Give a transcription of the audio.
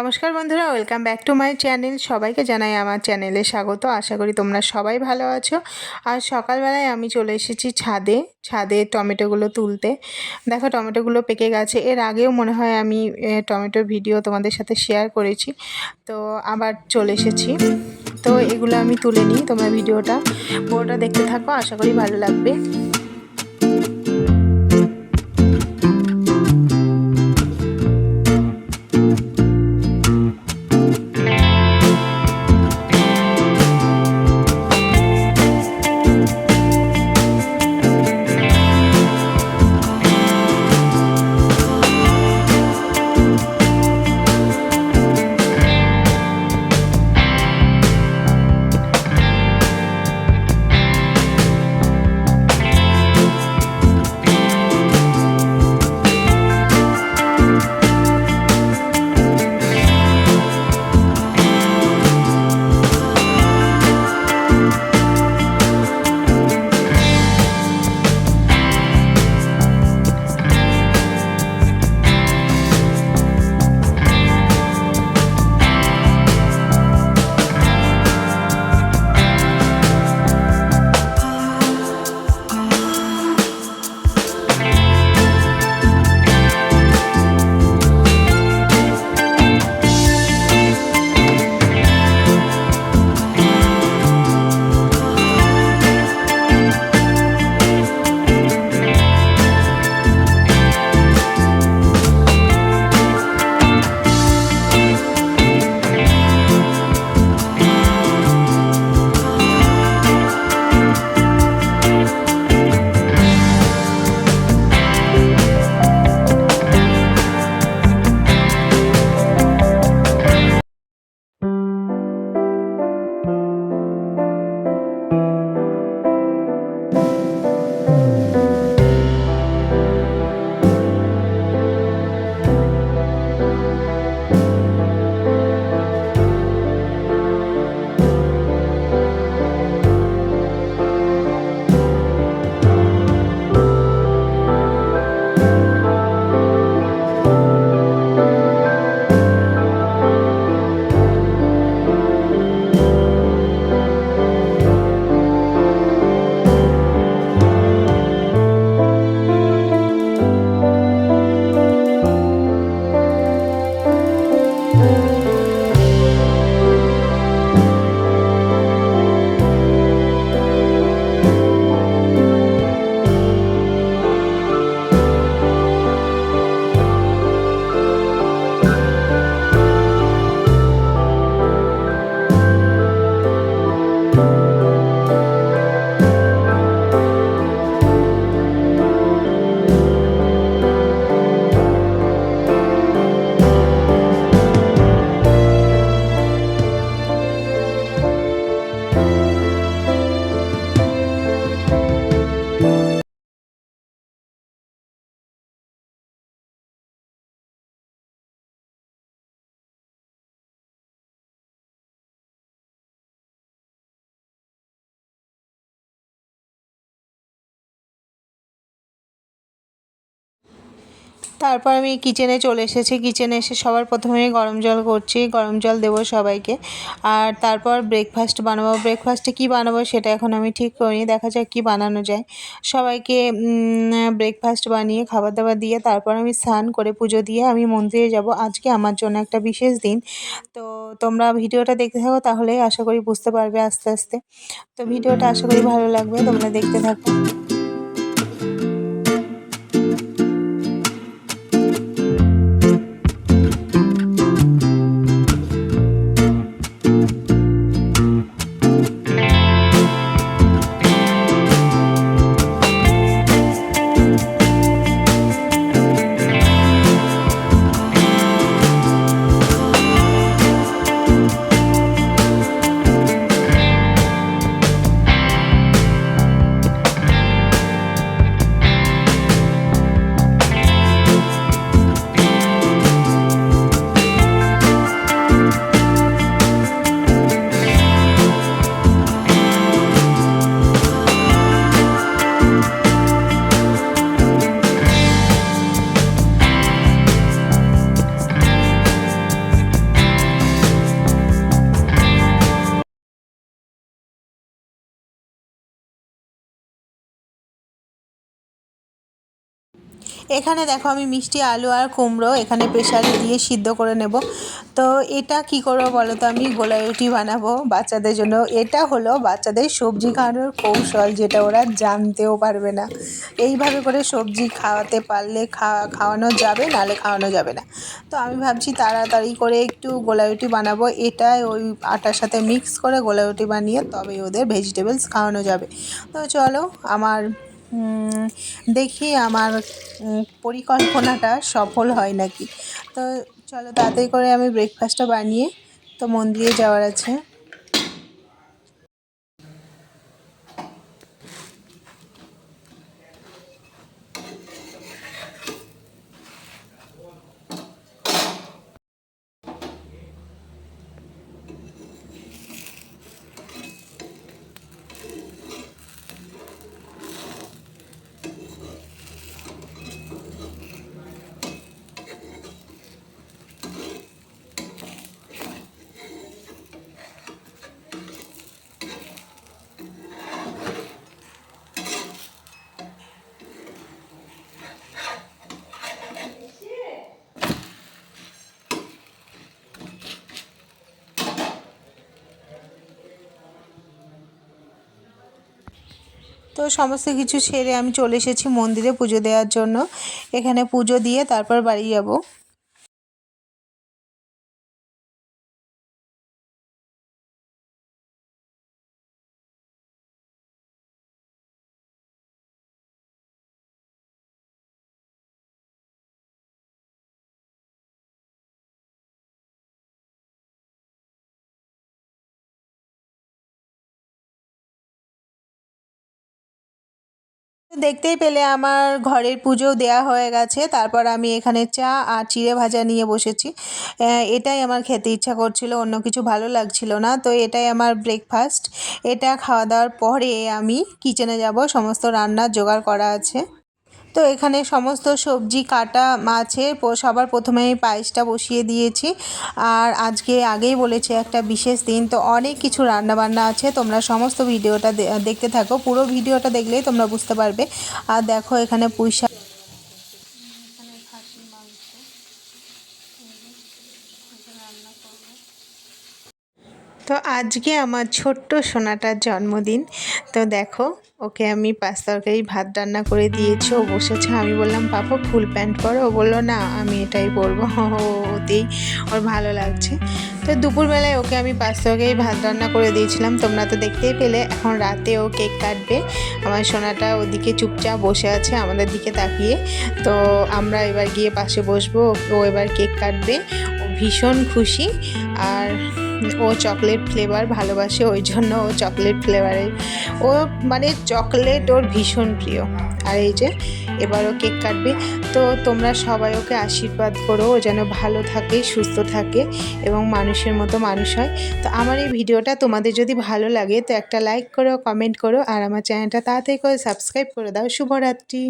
নমস্কার বন্ধুরা, welcome back to my channel. সবাইকে জানাই আমার চ্যানেলে স্বাগত। আশা করি তোমরা সবাই ভালো আছো। আর সকালবেলায় আমি চলে এসেছি ছাদে ছাদে টমেটোগুলো তুলতে। দেখো, টমেটোগুলো পেকে গেছে। এর আগেও মনে হয় আমি টমেটোর ভিডিও তোমাদের সাথে শেয়ার করেছি। তো আবার চলে এসেছি। তো এগুলো আমি তুলে নিই তোমরা ভিডিওটা। পুরোটা দেখতে থাকো, আশা করি ভালো লাগবে। তারপর আমি কিচেনে চলে এসেছি। কিচেনে এসে সবার প্রথমে গরম জল করছি। গরম জল দেবো সবাইকে। আর তারপর ব্রেকফাস্ট বানাবো। ব্রেকফাস্টে কী বানাবো সেটা এখন আমি ঠিক করিনি। দেখা যাক কী বানানো যায়। সবাইকে ব্রেকফাস্ট বানিয়ে খাবার দাবার দিয়ে তারপর আমি স্নান করে পুজো দিয়ে আমি মন্দিরে যাব। আজকে আমার জন্য একটা বিশেষ দিন। তো তোমরা ভিডিওটা দেখতে থাকো তাহলেই আশা করি বুঝতে পারবে আস্তে আস্তে। তো ভিডিওটা আশা করি ভালো লাগবে। তোমরা দেখতে থাকো। এখানে দেখো আমি মিষ্টি, আলু আর কুমড়ো এখানে প্রেশারে দিয়ে সিদ্ধ করে নেব। তো এটা কি করব বলো তো? আমি গোলা রুটি বানাবো বাচ্চাদের জন্য। এটা হলো বাচ্চাদের সবজি খাওয়ানোর কৌশল যেটা ওরা জানতেও পারবে না। এইভাবে করে সবজি খাওয়াতে পারলে খাওয়া, খাওয়ানো যাবে নালে খাওয়ানো যাবে না। তো আমি ভাবছি তাড়াতাড়ি করে একটু গোলা রুটি বানাবো। এটাই ওই আটার সাথে মিক্স করে গোলা রুটি বানিয়ে তবে ওদের ভেজিটেবলস খাওয়ানো যাবে। তো চলো আমার দেখি আমার পরিকল্পনাটা সফল হয় নাকি। তো চলো তাড়াতাড়ি করে আমি ব্রেকফাস্টটা বানিয়ে, তো মন্দিরে যাওয়ার আছে। তো সমস্ত কিছু সেরে আমি চলে এসেছি মন্দিরে পুজো দেওয়ার জন্য। এখানে পুজো দিয়ে তারপর বাড়ি যাব। দেখতেই পেলে আমার ঘরের পুজো দেয়া হয়ে গেছে। তারপর আমি এখানে চা আর চিড়ে ভাজা নিয়ে বসেছি। এটাই আমার খেতে ইচ্ছা করছিল, অন্য কিছু ভালো লাগছিল না। তো এটাই আমার ব্রেকফাস্ট এটা খাওয়া দাওয়ার পরে আমি কিচেনে যাব, সমস্ত রান্নার জোগাড় করা আছে। তো এখানে সমস্ত সবজি, কাটা আছে সবার প্রথমে আমি পায়েসটা বসিয়ে দিয়েছি। আর আজকে আগেই বলেছি একটা বিশেষ দিন, তো অনেক কিছু রান্না বান্না আছে। তোমরা সমস্ত ভিডিওটা দেখতে থাকো। পুরো ভিডিওটা দেখলেই তোমরা বুঝতে পারবে। আর দেখো এখানে পুঁই শাক। তো আজকে আমার ছোট্ট সোনাটার জন্মদিন। তো দেখো, ওকে আমি পাঁচ তরকারি, ভাত রান্না করে দিয়েছি, ও বসেছে। আমি বললাম, পাপা, ফুল প্যান্ট পরো। ও বলল, না, আমি এটাই পরবো। ওতেই ওর ভালো লাগছে। তো দুপুরবেলায় ওকে আমি পাঁচ তরকারি, ভাত রান্না করে দিয়েছিলাম। তোমরা তো দেখতেই পেলে, এখন রাতে ও কেক কাটবে। আমার সোনাটা ওদিকে চুপচাপ বসে আছে, আমাদের দিকে তাকিয়ে। তো আমরা এবার গিয়ে পাশে বসবো, ও এবার কেক কাটবে। ভীষণ খুশি। আর ও চকলেট ফ্লেভার ভালোবাসে, ওই জন্য ও চকলেট ফ্লেভারের ও মানে চকলেট ওর ভীষণ প্রিয়। আর এই যে, এবার ও কেক কাটবে। তো তোমরা সবাই ওকে আশীর্বাদ করো, ও যেন ভালো থাকে, সুস্থ থাকে এবং মানুষের মতো মানুষ হয়। তো আমার এই ভিডিওটা তোমাদের যদি ভালো লাগে, তো একটা লাইক করো কমেন্ট করো, আর আমার চ্যানেলটা তাড়াতাড়ি করে সাবস্ক্রাইব করে দাও। শুভরাত্রি।